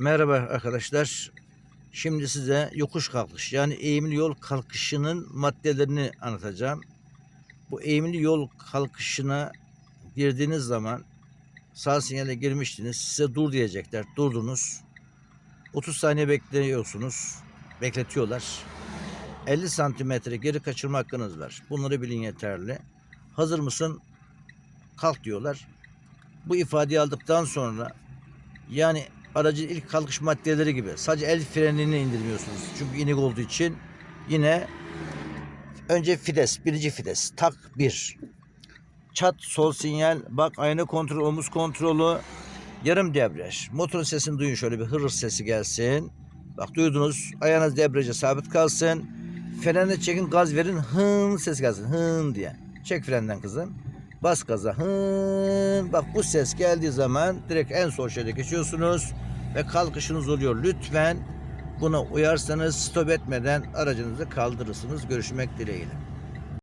Merhaba arkadaşlar. Şimdi size yokuş kalkış yani eğimli yol kalkışının maddelerini anlatacağım. Bu eğimli yol kalkışına girdiğiniz zaman sağ sinyale girmiştiniz. Size dur diyecekler. Durdunuz. 30 saniye bekliyorsunuz. Bekletiyorlar. 50 santimetre geri kaçırma hakkınız var. Bunları bilin yeterli. Hazır mısın? Kalk diyorlar. Bu ifadeyi aldıktan sonra yani aracın ilk kalkış maddeleri gibi sadece el frenini indirmiyorsunuz. Çünkü inik olduğu için yine önce fides, birinci fides, tak bir. Çat sol sinyal, bak ayna kontrol, omuz kontrolü, yarım debriyaj. Motor sesini duyun şöyle bir hırır sesi gelsin. Bak duydunuz. Ayağınız debriyaja sabit kalsın. Freni çekin gaz verin hın ses gelsin hın diye. Çek frenden kızım. Bas gaza hın. Bak bu ses geldiği zaman direkt en sol şeride geçiyorsunuz ve kalkışınız oluyor. Lütfen buna uyarsanız stop etmeden aracınızı kaldırırsınız. Görüşmek dileğiyle.